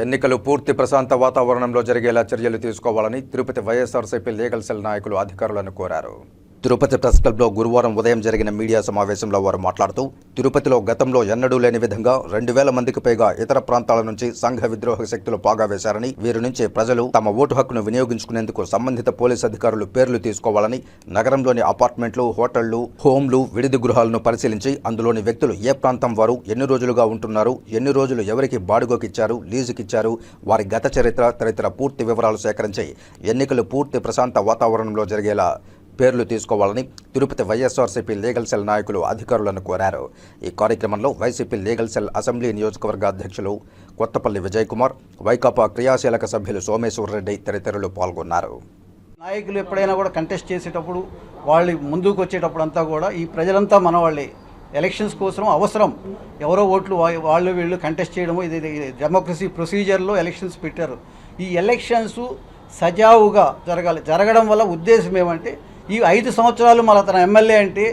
ఎన్నికలు పూర్తి ప్రశాంత వాతావరణంలో జరిగేలా చర్యలు తీసుకోవాలని తిరుపతి వైఎస్ఆర్సీపీ లీగల్ సెల్ నాయకులు అధికారులను కోరారు. తిరుపతి ప్రెస్ క్లబ్లో గురువారం ఉదయం జరిగిన మీడియా సమావేశంలో వారు మాట్లాడుతూ తిరుపతిలో గతంలో ఎన్నడూ లేని విధంగా రెండు వేల మందికి పైగా ఇతర ప్రాంతాల నుంచి సంఘ విద్రోహ శక్తులు పాగా వేశారని వీరి నుంచి ప్రజలు తమ ఓటు హక్కును వినియోగించుకునేందుకు సంబంధిత పోలీస్ అధికారులు పేర్లు తీసుకోవాలని నగరంలోని అపార్ట్మెంట్లు హోటళ్ళు హోంలు విడిది గృహాలను పరిశీలించి అందులోని వ్యక్తులు ఏ ప్రాంతం వారు ఎన్ని రోజులుగా ఉంటున్నారు ఎన్ని రోజులు ఎవరికి బాడుగోకిచ్చారు లీజుకిచ్చారు వారి గత చరిత్ర తదితర పూర్తి వివరాలు సేకరించి ఎన్నికలు పూర్తి ప్రశాంత వాతావరణంలో జరిగేలా పేర్లు తీసుకోవాలని తిరుపతి వైఎస్ఆర్సీపీ లీగల్ సెల్ నాయకులు అధికారులను కోరారు. ఈ కార్యక్రమంలో వైసీపీ లీగల్ సెల్ అసెంబ్లీ నియోజకవర్గ అధ్యక్షులు కొత్తపల్లి విజయ్ కుమార్ వైకాపా క్రియాశీలక సభ్యులు సోమేశ్వర్ రెడ్డి తదితరులు పాల్గొన్నారు. నాయకులు ఎప్పుడైనా కూడా కంటెస్ట్ చేసేటప్పుడు వాళ్ళు ముందుకు వచ్చేటప్పుడు అంతా కూడా ఈ ప్రజలంతా మన వాళ్ళే ఎలక్షన్స్ కోసం అవసరం. ఎవరో ఓట్లు వాళ్ళు వీళ్ళు కంటెస్ట్ చేయడము ఇది ఇది డెమోక్రసీ ప్రొసీజర్లో ఎలక్షన్స్ పెట్టారు. ఈ ఎలక్షన్స్ సజావుగా జరగాలి. జరగడం వల్ల ఉద్దేశం ఏమంటే ఈ ఐదు సంవత్సరాలు మళ్ళీ అతను ఎమ్మెల్యే అంటే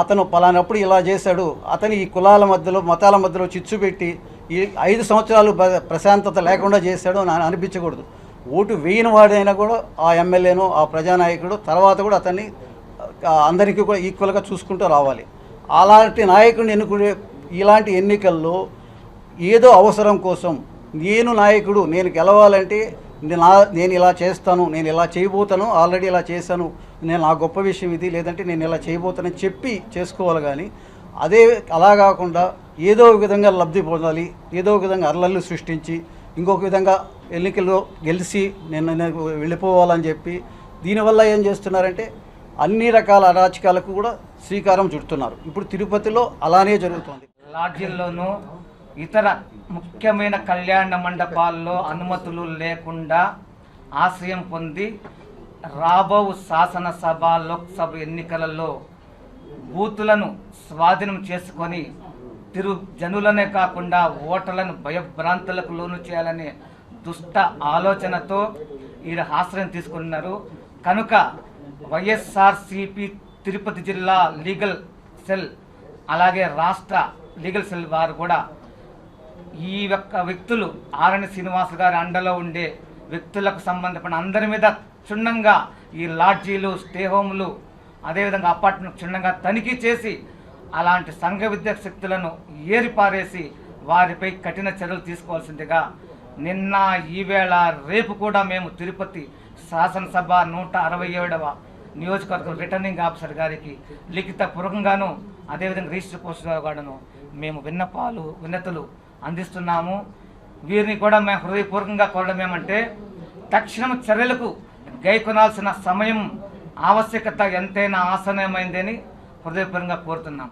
అతను పలానప్పుడు ఇలా చేశాడు. అతని ఈ కులాల మధ్యలో మతాల మధ్యలో చిచ్చు పెట్టి ఈ ఐదు సంవత్సరాలు ప్రశాంతత లేకుండా చేశాడు అని అనిపించకూడదు. ఓటు వేయని వాడైనా కూడా ఆ ఎమ్మెల్యేను ఆ ప్రజానాయకుడు తర్వాత కూడా అతన్ని అందరికీ కూడా ఈక్వల్గా చూసుకుంటూ రావాలి. అలాంటి నాయకుడిని ఎన్నుకునే ఇలాంటి ఎన్నికల్లో ఏదో అవసరం కోసం నేను నాయకుడు నేను గెలవాలంటే నా- నేను ఇలా చేస్తాను నేను ఇలా చేయబోతాను ఆల్రెడీ ఇలా చేశాను నేను నా గొప్ప విషయం ఇది లేదంటే నేను ఇలా చేయబోతానని చెప్పి చేసుకోవాలి కానీ అదే అలా కాకుండా ఏదో ఒక విధంగా లబ్ధి పొందాలి ఏదో ఒక విధంగా అరలల్లు సృష్టించి ఇంకొక విధంగా ఎన్నికల్లో గెలిచి నేను నేను వెళ్ళిపోవాలని చెప్పి దీనివల్ల ఏం చేస్తున్నారంటే అన్ని రకాల అరాచకాలకు కూడా శ్రీకారం చుడుతున్నారు. ఇప్పుడు తిరుపతిలో అలానే జరుగుతుంది. లాడ్జిల్లోనూ ఇతర ముఖ్యమైన కళ్యాణ మండపాల్లో అనుమతులు లేకుండా ఆశ్రయం పొంది రాబో శాసనసభ లోక్సభ ఎన్నికలలో బూతులను స్వాధీనం చేసుకొని తిరు జనులనే కాకుండా ఓటర్లను భయభ్రాంతులకు లోను చేయాలనే దుష్ట ఆలోచనతో ఈ ఆశ్రయం తీసుకున్నారు. కనుక వైఎస్ఆర్సిపి తిరుపతి జిల్లా లీగల్ సెల్ అలాగే రాష్ట్ర లీగల్ సెల్ వారు కూడా ఈ యొక్క వ్యక్తులు ఆరణి శ్రీనివాస్ గారి అండలో ఉండే వ్యక్తులకు సంబంధపడిన అందరి మీద క్షుణ్ణంగా ఈ లాడ్జీలు స్టే హోమ్లు అదేవిధంగా అపార్ట్మెంట్ క్షుణ్ణంగా తనిఖీ చేసి అలాంటి సంఘ విద్యా శక్తులను ఏరిపారేసి వారిపై కఠిన చర్యలు తీసుకోవాల్సిందిగా నిన్న ఈవేళ రేపు కూడా మేము తిరుపతి శాసనసభ నూట అరవై ఏడవ నియోజకవర్గం రిటర్నింగ్ ఆఫీసర్ గారికి లిఖిత పూర్వకంగాను అదేవిధంగా రిజిస్టర్ పోస్టర్ కూడాను మేము విన్నపాలు విన్నతులు అందిస్తున్నాము. వీరిని కూడా మేము హృదయపూర్వకంగా కోరడం ఏమంటే తక్షణం చర్యలకు గైకొనాల్సిన సమయం ఆవశ్యకత ఎంతైనా ఆసనమైందని హృదయపూర్వకంగా కోరుతున్నాం.